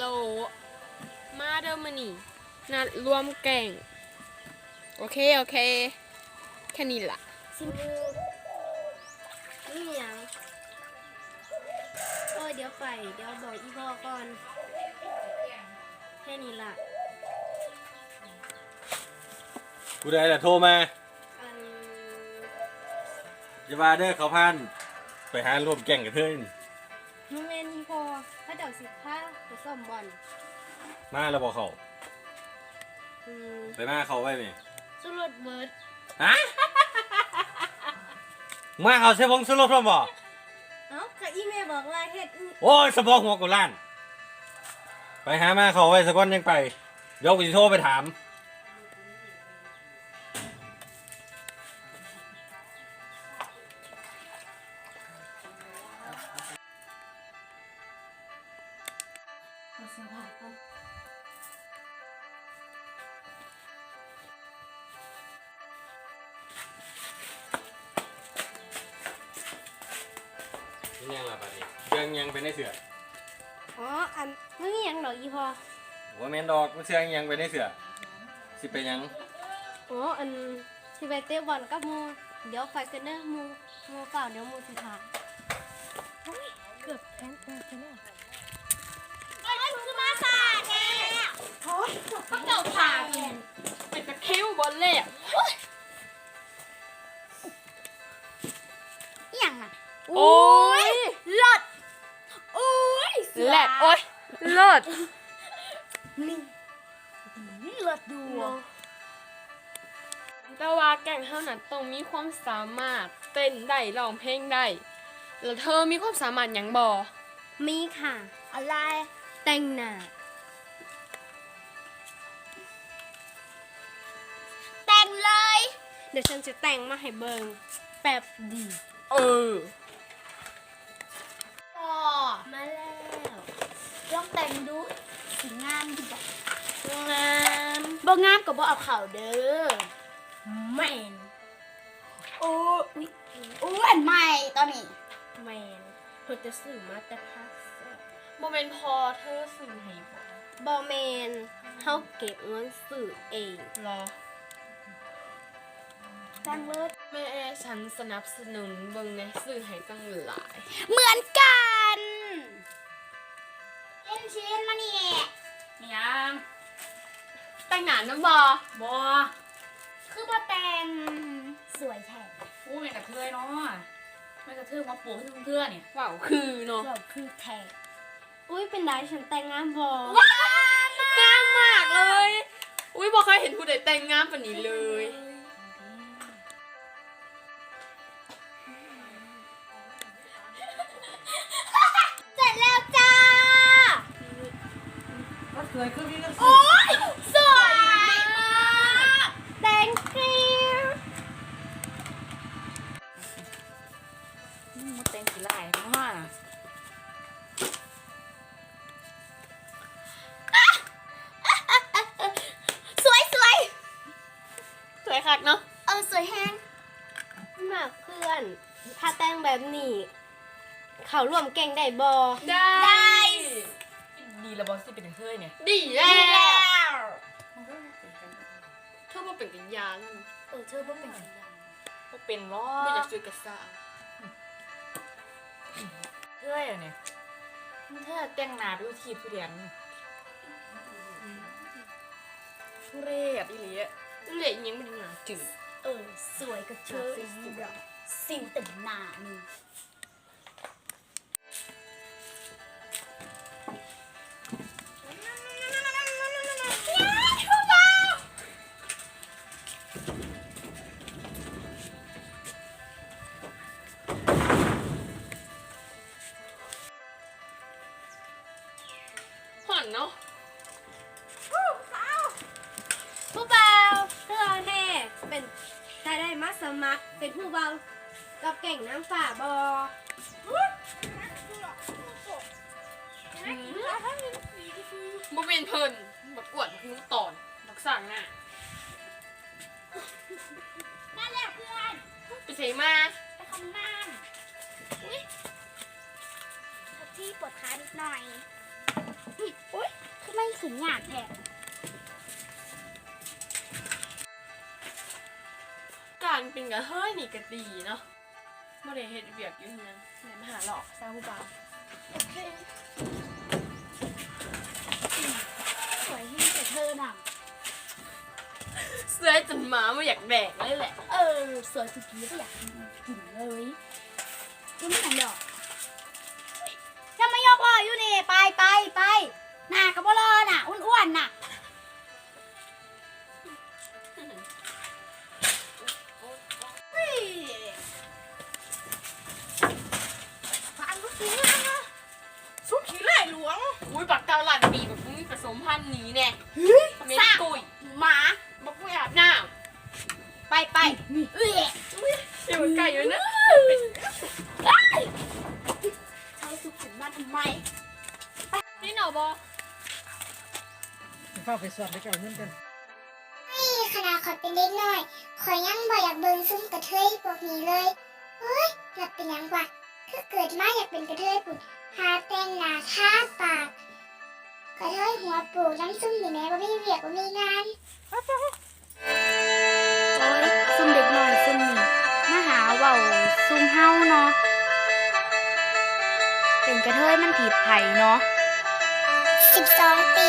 โหลมาเด้อมานี่นัดรวมแก่ง โอเค โอเค แค่นี้ล่ะซิมพูนี่หยังโอ้ยเดี๋ยวไป เดี๋ยวบอกอีพ่อก่อน แค่นี้ล่ะกูได้แต่โทรมาอันจะมาเด้อเขาพัน ไปหาร่วมแก่งกับเธอ อมบอลมาแล้วบอกเขาอืมไปมาเขาไว้นี่สุรสเบิร์ดฮะมาเขาใช้พงสุรพร้อมบ่เอ้าก็อีเมลบอกว่าเฮ็ดอื้อโอ้ยสะโพกหัวกูล้าน ไปหามาเขาไว้สักวันยังไปเดี๋ยวกูจะโทรไปถาม นนี่ยังละบัดนี้เครื่องยังไปในเสืออ๋อ อันมึงอีหยังดอกอีพ่อว่าแมนดอกมันเสือยังไปในเสือสิไปยังอ๋อ อันสิไปเตะบอลกับหมูเดี๋ยวไฟกันเด้อหมูหมูเปล่าเดี๋ยวหมูสิถ่ายโอ้ยเกือบแพ้เกือบไป แล้วเจ้าผ่าเป็นตะคิวบอลเล่อีหยังน่ะโอ้ยเลิศโอ้ยแหลดโอ้ยเลิศนี่เลิศดูแต่ว่าแก่งเท่านั้นต้องมีความสามารถเต้นได้ร้องเพลงได้แล้วเธอมีความสามารถหยังบอมีค่ะ อะไรแต่งหน้า เดี๋ยวฉันจะแต่งมาให้เบิงแป๊บเดีเอออ๋อมาแล้วลองแต่งดูสีงามดีบ่งามบ่งามก็บ่เอาเข่าเด้อแม่นโอ้ยอ้วนใหม่ตอนนี้แม่นเพิ่นจะซื้อมาแต่พักโมเมนต์พอเธอสื่อให้บอบ่แม่นเฮาเก็บเงินซื้อเองรอ จังเลยแม่ฉันสนับสนุนเบิ่งในสื่อให้ตั้งหลาย เหมือนกันเอ็นชินมานี่ยังแต่งหนาน้ำบอบอคือมาแต่งสวยแท้อู้แม่งกระเทยเนาะแม่งกระเทยมาปลูกให้เพื่อนๆเนี่ยว้าวคือเนาะสวยคือแท้อุ้ยเป็นไรฉันแต่งงานบ่งามมากเลย อุ้ยบอกเคยเห็นผู้ใดแต่งงามปานนี้เลย มาแต่งสีลายเพราะว่าสวยสวยสวยคักเนาะเออสวยแฮงมากเพื่อน ถ้าแต่งแบบนี้ เขาร่วมแก่งได้บ่ได้ดีละบอสที่เป็นกระเทยเนี่ยดีแล้ดีแล้ววเธอมาเป็นกันยาแล้วเออเธอบ่เป็นสัญญาณก็เป็นล้อไม่อยากช่วยกับสาว เทยอะเนี่ยมันเธอแต่งหน้าไปดูทีบทุเรียนทุเรศอีหลีเหละยังไม่ได้งานจืดเออ สวยก็เชิญสิ่งแต่งหน้านี่ เนาะผู้เบาเธอแท้เป็นถ้าได้มาสมัครเป็นผู้เบากับแก่งน้ำฝ่าบ่โมเมนต์เพิ่นบักกวดบักนุ้งตอนบักสั่งหน้านั่นแหละเพื่อนไปใส่มาไปทำงานอุ้ยที่ปวดขานิดหน่อย อุ้ยสิงานแท้การเป็นกระเฮ้ยนี่ก็ดีเนาะบ่ได้เฮ็ดเวียกอยู่เฮือนไหนมาหาหลอกซาผู้บ่าวโอเคสวยที่แต่เธอน่ะเสื้อจนหมาไม่อยากแดกเลยแหละ เออ สวยสุดที่ก็อยากกินเลยยังไม่ทันดอก เข้าไปสวดไปเก่าเงินกันนี่ขนาดขอยเป็นเด็กน้อย ขอยยังบ่อยากเบิ่งซุ่มกระเทยพวกนี้เลยเฮ้ยหลับเป็นหยังวะคือเกิดมาอยากเป็นกระเทยปุ่นหาแต่งหน้าทาปาก กระเทยหัวปูน้ำซุ่มนี่แม่บ่มีเวียกบ่มีงานโอ้ยซุ่มเด็กน้อยซุ่มนี่มาหาเว้าซุ่มเฮาเนาะ เป็นกระเทยมันผิดไผเนาะ12 ปี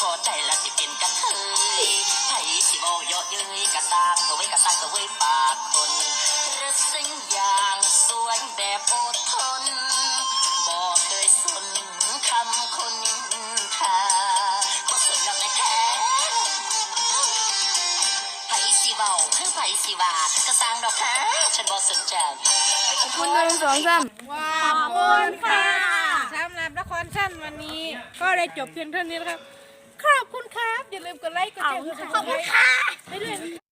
พอใจละสิเป็นกระเทยไผสิเว้าเยาะเย้ยกะตามเอาไว้กะซักเอาไว้ปากคนระสิ่งอย่างสวยแบบอดทนบ่เคยสนคำคนทาบ่สนดอกนะแท้ไผสิเว้าคือไผสิว่ากระสังดอกค่ะฉันบ่สนใจขอบคุณหนึ่งสองสามขอบคุณค่ะสำหรับละครสั้นวันนี้ ก็ได้จบเพียงเท่านี้แล้วครับ ขอบคุณครับ อย่าลืมกดไลค์กดแชร์กดซับสไครต์ให้ด้วย